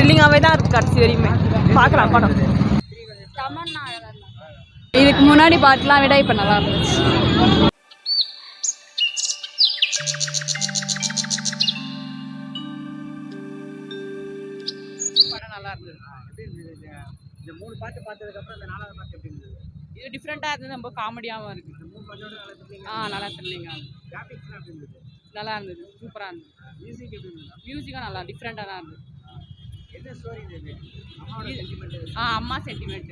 த்ரில்லிங்காகவே தான் இருக்குது கடைசி வரையுமே. பார்க்கலாம் படம். இதுக்கு முன்னாடி பாட்டுலாம் விட இப்போ நல்லா இருந்துச்சு. படம் நல்லா இருந்தது. இந்த மூணு பாட்டு பார்த்ததுக்கு அப்புறம் இந்த நாலாவது பாட்டு எப்படி இருந்தது? இது டிஃப்ரெண்ட்டாக இருந்தது ரொம்ப காமெடியாகவும் இருக்கு. இந்த மூணு பாட்டோட நல்லா ஆ நல்லா த்ரில்லிங்காக கிராஃபிக்ஸ்லாம் எப்படி இருந்தது? நல்லா இருந்தது சூப்பராக இருந்தது. மியூசிக் எப்படி இருந்தது? மியூசிக்கும் நல்லா டிஃப்ரெண்ட்டாக தான் இருந்தது என்ன ஸ்டோரி இது அம்மாவோட சென்டிமெண்ட் ஆ அம்மா சென்டிமெண்ட்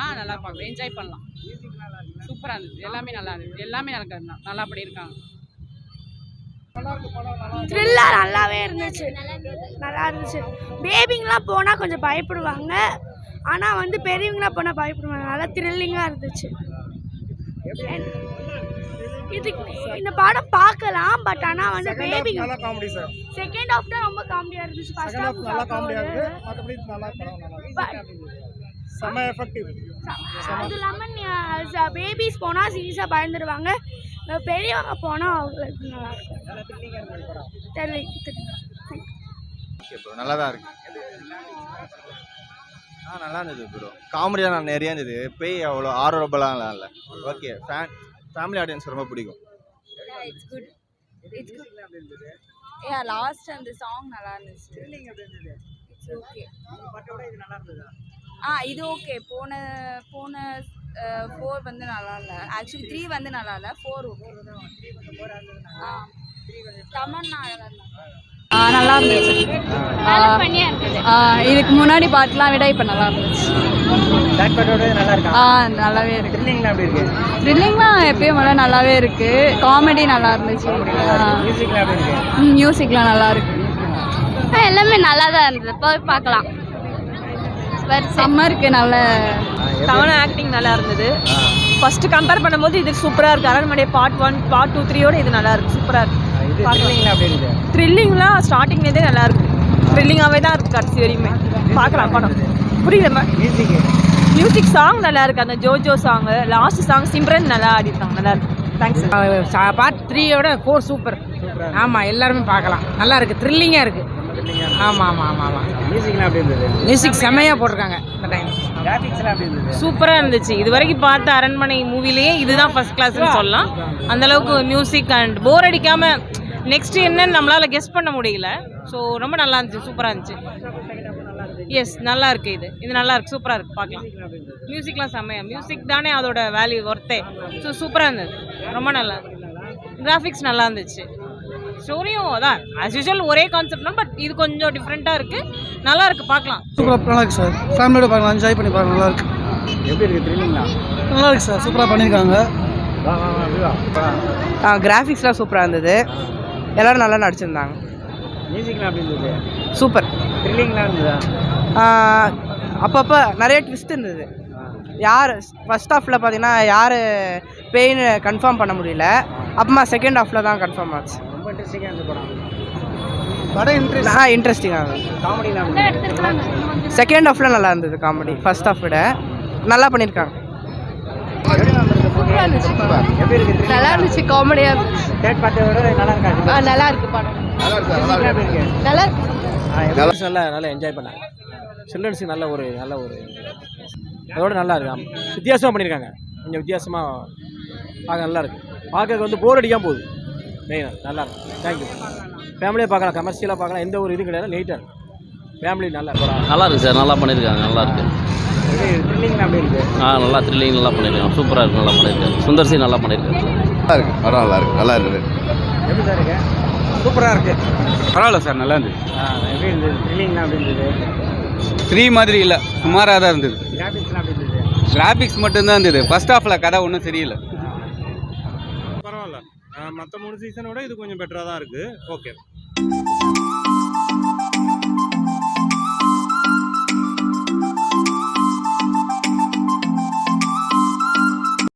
ஆ நல்லா பார்க்கலாம். என்ஜாய் பண்ணலாம். மியூசிக் நல்லா இருக்குல்ல சூப்பராக இருந்தது. எல்லாமே நல்லா இருந்தது. எல்லாமே நல்லா நல்லா பண்ணியிருக்காங்க. த்ரில்லர் நல்லாவே இருந்துச்சு. நல்லா இருந்துச்சு. பேபிங்கெலாம் போனால் கொஞ்சம் பயப்படுவாங்க. ஆனால் வந்து பெரியவங்களாம் போனால் பயப்படுவாங்க. நல்லா த்ரில்லிங்காக இருந்துச்சு. இதுக்கு இந்த படம் பார்க்கலாம் பட் ஆனால் வந்து பேபிங் நல்லா காமெடி சார் செகண்ட் ஹாஃப் தான் ரொம்ப காமெடியாக இருந்துச்சு. ஃபர்ஸ்ட் ஹாஃப் நல்லா காமெடியாக ஹாஃப் இருக்குது மற்றபடி நல்லா படம் நல்லா செம்ம எஃபெக்டிவ் அது இல்லாமல் பேபிஸ் போனால் சீரியஸாக பயந்துடுவாங்க பெரியவங்க போனால் அவங்களுக்கு நல்லா இருக்கும். தெரியல ஓகே ப்ரோ நல்லா தான் இருக்கு. ஆ நல்லா இருந்தது ப்ரோ காமெடியாக நான் நிறைய இருந்தது. பேய் அவ்வளோ ஆரோபலாம் இல்லை. ஓகே ஃபேன் ஃபேமிலி ஆடியன்ஸ் ரொம்ப பிடிக்கும். It's good it's good a last அந்த சாங் நல்லா இருந்துச்சு. இட்ஸ் ஓகே மூணு பாட்டோட இது நல்லா இருந்ததா? ஆ இது ஓகே போன போன ஃபோர் வந்து நல்லா இல்லை. ஆக்சுவலி த்ரீ வந்து நல்லா இல்லை. ஃபோர் ஓகே ஆ. தமன்னா நல்லா இருந்தாங்க நல்லா இருந்துச்சு. ஆ, இதுக்கு முன்னாடி பாட்டுலாம் விட இப்போ நல்லா இருந்துச்சு. இருக்கா? ஆ நல்லாவே இருக்கு. த்ரில்லிங்லாம் இருக்கு? எப்பயும் போல நல்லாவே இருக்கு. காமெடி நல்லா இருந்துச்சு. மியூசிக்லாம் இருக்கு. நல்லா இருக்கு. எல்லாமே நல்லா தான் இருந்தது. போய் பார்க்கலாம். சம்மருக்கு நல்ல தவணை ஆக்டிங் நல்லா இருந்தது. ஃபஸ்ட்டு கம்பேர் பண்ணும்போது இது சூப்பராக இருக்குது அரண்மனை பார்ட் ஒன் பார்ட் டூ த்ரீயோட இது நல்லா இருக்குது சூப்பராக இருக்குது இது த்ரில்லிங்லாம் ஸ்டார்டிங்லேருந்தே நல்லா இருக்குது த்ரில்லிங்காகவே தான் இருக்குது கடைசி வரையுமே. பார்க்கலாம் படம் புரியல மியூசிக் சாங் நல்லா இருக்கு. அந்த ஜோஜோ சாங் லாஸ்ட் சாங் சிம்ரன் நல்லா ஆடிருக்காங்க நல்லா இருக்கு. தேங்க்ஸ் பார்ட் த்ரீயோட ஃபோர் சூப்பர் ஆமாம் எல்லாருமே பார்க்கலாம் நல்லா இருக்கு. த்ரில்லிங்காக இருக்கு. ஆமாம் ஆமாம் ஆமாம் ஆமாம் மியூசிக்லாம் இருந்தது? மியூசிக் செம்மையாக போட்டிருக்காங்க. இந்த டைம் கிராஃபிக்ஸ்லாம் எப்படி இருந்தது? சூப்பராக இருந்துச்சு. இது வரைக்கும் பார்த்த அரண்மனை மூவிலேயே இதுதான் ஃபர்ஸ்ட் கிளாஸ்னு சொல்லலாம். அந்த அளவுக்கு மியூசிக் அண்ட் போர் அடிக்காம நெக்ஸ்ட் என்னன்னு நம்மளால கெஸ் பண்ண முடியல. ஸோ ரொம்ப நல்லா இருந்துச்சு சூப்பராக இருந்துச்சு. எஸ் நல்லா இருக்கு இது. இது நல்லா இருக்கு சூப்பராக இருக்கு பார்க்கலாம். மியூசிக்லாம் செம்மையா. மியூசிக் தானே அதோட வேல்யூ ஒர்த்தே ஸோ சூப்பராக இருந்தது. ரொம்ப நல்லா கிராஃபிக்ஸ் நல்லா இருந்துச்சு. ஸ்டோரியும் அதான் ஆஸ் யூஷுவல் ஒரே கான்செப்ட் தான் பட் இது கொஞ்சம் டிஃப்ரெண்ட்டாக இருக்குது நல்லா இருக்கு பார்க்கலாம். சூப்பராக நல்லா இருக்கு சார் ஃபேமிலியோட பார்க்கலாம் என்ஜாய் பண்ணி பார்க்கலாம் நல்லா இருக்கு. எப்படி இருக்கு த்ரில்லிங்லாம் நல்லா இருக்கு சார் சூப்பராக பண்ணியிருக்காங்க. கிராஃபிக்ஸ்லாம் சூப்பராக இருந்தது. எல்லாரும் நல்லா நடிச்சிருந்தாங்க. மியூசிக்லாம் எப்படி இருந்தது? சூப்பர் த்ரில்லிங்லாம் இருந்ததா? அப்பப்போ நிறைய ட்விஸ்ட் இருந்தது. யார் ஃபர்ஸ்ட் ஹாஃபில் பார்த்தீங்கன்னா யார் பெயின் கன்ஃபார்ம் பண்ண முடியல. அப்புறமா செகண்ட் ஹாஃபில் தான் கன்ஃபார்ம் ஆச்சு. ரொம்ப இன்ட்ரெஸ்டிங்காக இருந்த படம். படம் இன்ட்ரெஸ்ட் ஆ இன்ட்ரெஸ்டிங்காக இருந்தது. செகண்ட் ஹாஃபில் நல்லா இருந்தது காமெடி ஃபர்ஸ்ட் ஹாஃப் விட. நல்லா பண்ணியிருக்காங்க நல்லா இருந்துச்சு காமெடியாக இருந்துச்சு. பார்ட்டோட நல்லா இருக்காது நல்லா இருக்கு படம் நல்லா இருக்கு எப்படி நல்லா நல்லா என்ஜாய் பண்ணாங்க. சில்ட்ரன்ஸுக்கு நல்ல ஒரு நல்ல ஒரு அதோட நல்லா இருக்கு. வித்தியாசமாக பண்ணியிருக்காங்க கொஞ்சம் வித்தியாசமாக பார்க்க நல்லா இருக்கு பார்க்கறதுக்கு வந்து போர் அடிக்காம போகுது. மெயினாக நல்லா இருக்கு தேங்க்யூ ஃபேமிலியாக பார்க்கலாம் கமர்ஷியலாக பார்க்கலாம் எந்த ஒரு இதுவும் கிடையாது நீட்டாக இருக்கு. ஃபேமிலி நல்லா நல்லா இருக்கு சார் நல்லா பண்ணியிருக்காங்க நல்லா இருக்கு த்ரில்லிங்லாம் எப்படி இருக்கு ஆ நல்லா த்ரில்லிங் நல்லா பண்ணியிருக்காங்க. சூப்பராக இருக்கு நல்லா பண்ணியிருக்காங்க. சுந்தர் சி நல்லா பண்ணியிருக்காங்க. நல்லா இருக்கு படம் நல்லா இருக்கு நல்லா இருக்குது எப்படி சார் இருக்கு? சூப்பராக இருக்கு. பரவாயில்ல சார் நல்லா இருந்தது. ஆ, எப்படி இருந்தது? த்ரில்லிங்லாம் எப்படி இருந்தது? த்ரீ மாதிரி இல்லை சுமாராக தான் இருந்தது. கிராஃபிக்ஸ்லாம் எப்படி இருந்தது? கிராஃபிக்ஸ் மட்டும்தான் இருந்தது. ஃபர்ஸ்ட் ஹாஃபில் கதை ஒன்றும் சரியில்லை. பரவாயில்ல. மற்ற மூணு சீசனோட இது கொஞ்சம் பெட்டராக தான் இருக்குது ஓகே